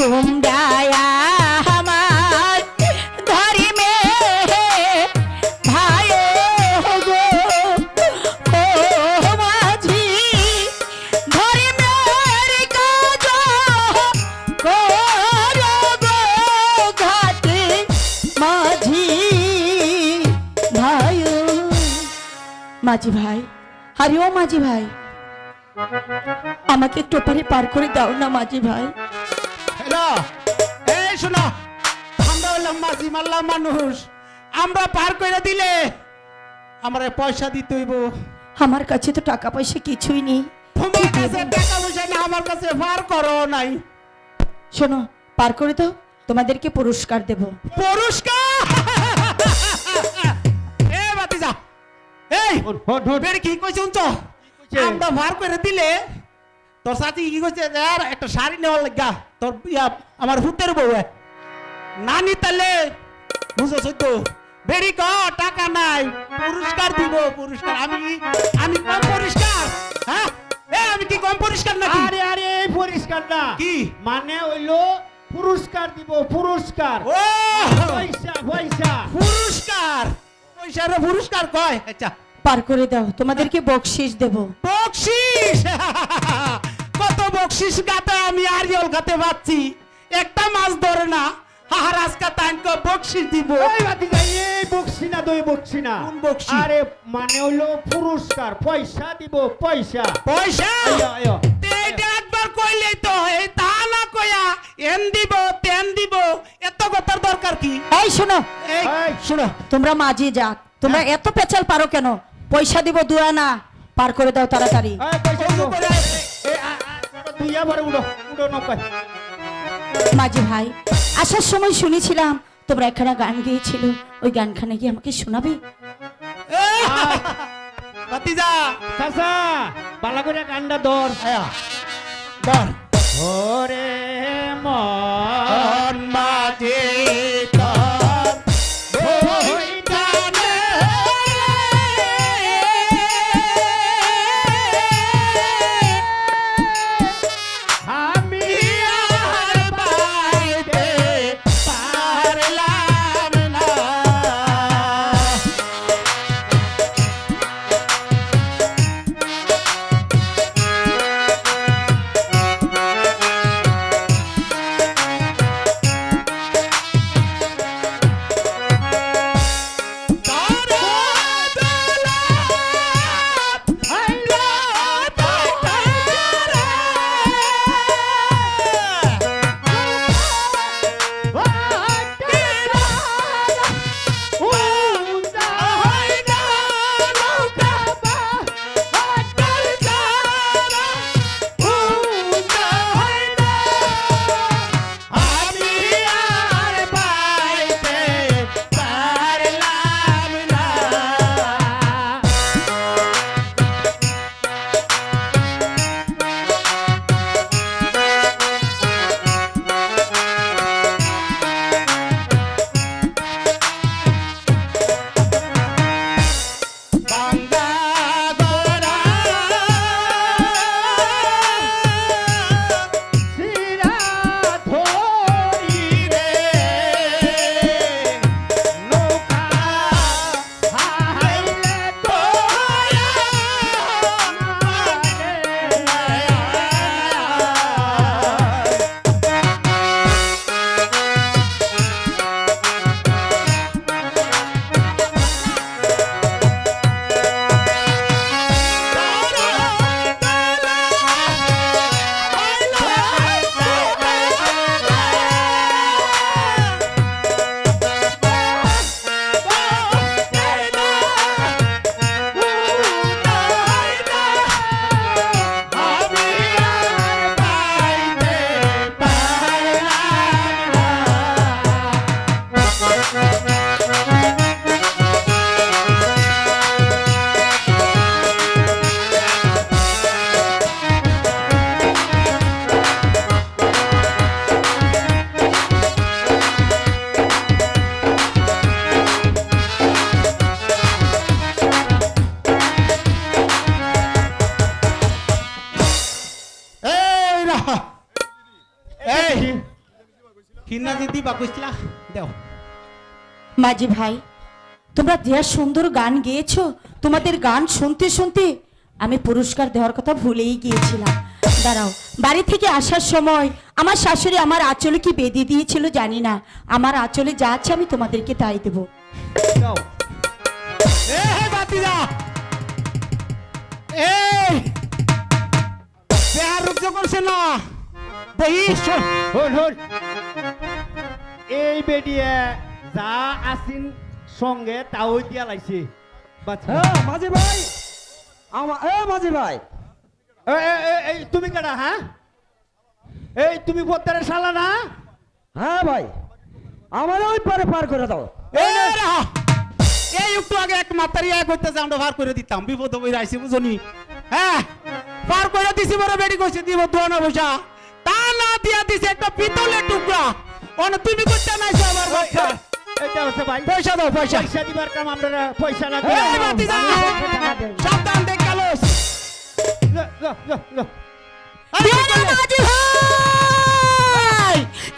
তোমরা আমার ধর্মে ভাই গো ও মাঝি ধর্মের কাজ ঘাটে মাঝি ভাই। মাঝি ভাই, আরে ও মাঝি ভাই, আমাকে একটু ওপারে পার করে দাও না মাঝি ভাই। হ্যালো এই শোনো। আমরা হলাম মাঝি মাল্লা মানুষ। আমরা পার করে দিলে আমরা পয়সা দিতে হইব। আমার কাছে তো টাকা পয়সা কিছুই নেই। তোমার কাছে টাকা পয়সা না আমার কাছে পার করো নাই। শোনো পার করে দাও তোমাদেরকে পুরস্কার দেব। পুরস্কার? এ বাতিজা এই বের কি কইছ তো আমরা ভার করে দিলে তোর সাথে কি কইছে? আর একটা শাড়ি নেওয়ার লাগা। তোর ইয়া আমার হুতের বউ এ। না নিতালে বুঝছ তো বেরি ক টাকা নাই পুরস্কার দিব পুরস্কার। আমি আমি কম পুরস্কার হ্যাঁ? এ আমি কি কম পুরস্কার নাকি? আরে আরে এই পরিষ্কার না। কি? মানে হইল পুরস্কার দিব পুরস্কার। ও! পয়সা পয়সা। পুরস্কার? পয়সারে পুরস্কার কয়? আচ্ছা। পার করে দাও তোমাদেরকে বকশিস দেব। বকশিস? বকশিস গাতে আমি আরিয়ল গাতে পাচ্ছি একটা মাছ ধরে না হাহার আজকে তাইনকে বকশিস দিব। এই বাতি যাই এই বকছি না দই বকছি না। কোন বকছি? আরে মানে হইল পুরস্কার পয়সা দিব পয়সা। পয়সা? এইটা একবার কইলেই তো এই তা না কইয়া এন দিব তেন দিব এত কথার দরকার কি? এই শোনো এই। শুনো তোমরা মাঝি যাক। তোমরা এত পেঁচাল পারো কেন? পয়সা দিব দুয়ানা পার করে দাও তাড়াতাড়ি। তুই আবার উড়ো উড়ো নৌকায় মাঝি ভাই আসার সময় শুনেছিলাম তোমরা একখানা গান গেয়েছিল ওই গানখানে কি আমাকে শোনাবে? ভাতিজা চাচা বালা করে ধর। আয়া ধর। ওরে মন যে দিবা কইছিলা? দেও। মাঝি ভাই তোমরা দেয়া সুন্দর গান গেয়েছো তোমাদের গান শুনতে শুনতে আমি পুরস্কার দেওয়ার কথা ভুলেই গিয়েছিলাম। দাঁড়াও বাড়ি থেকে আসার সময় আমার শাশুড়ি আমার আঁচলে কি বেঁধে দিয়েছিল জানি না। আমার আঁচলে যা আছে আমি তোমাদেরকে তাই দেবো। দাও। এ হে বাতিজা এই বেহার রুক্ষ করছে না এই বেডিয়ে যা আসিন সঙ্গে তাও দিয়া লাইছে। হ্যাঁ মাঝি ভাই। আমার এ মাঝি ভাই। এ- এ- এ- এই তুমি কেডা হ্যাঁ? এই তুমি বদ্দারের শালা না? হ্যাঁ ভাই। আমার ওই পারে পার করে দাও। এই। একটু আগে এক মাতারি এক হইতেছে আমরা ভার করে দিতাম। বিপদ বই রাইছি বুঝনি? হ্যাঁ পার করে দিছি বড় বেড়ি কইছে দিব দোয়ানা পয়সা তা না দিয়া দিছে একটা পিতলের টুকরা। অন তুমি করতে নাই আমার বাচ্চা এটা হচ্ছে ভাই। পয়সা দাও পয়সা। পয়সা দিবার কাম আমরা পয়সা না এই দাও। সাবধান দেখ কালো ল, ল, ল, ল। দিও না মাঝি ভাই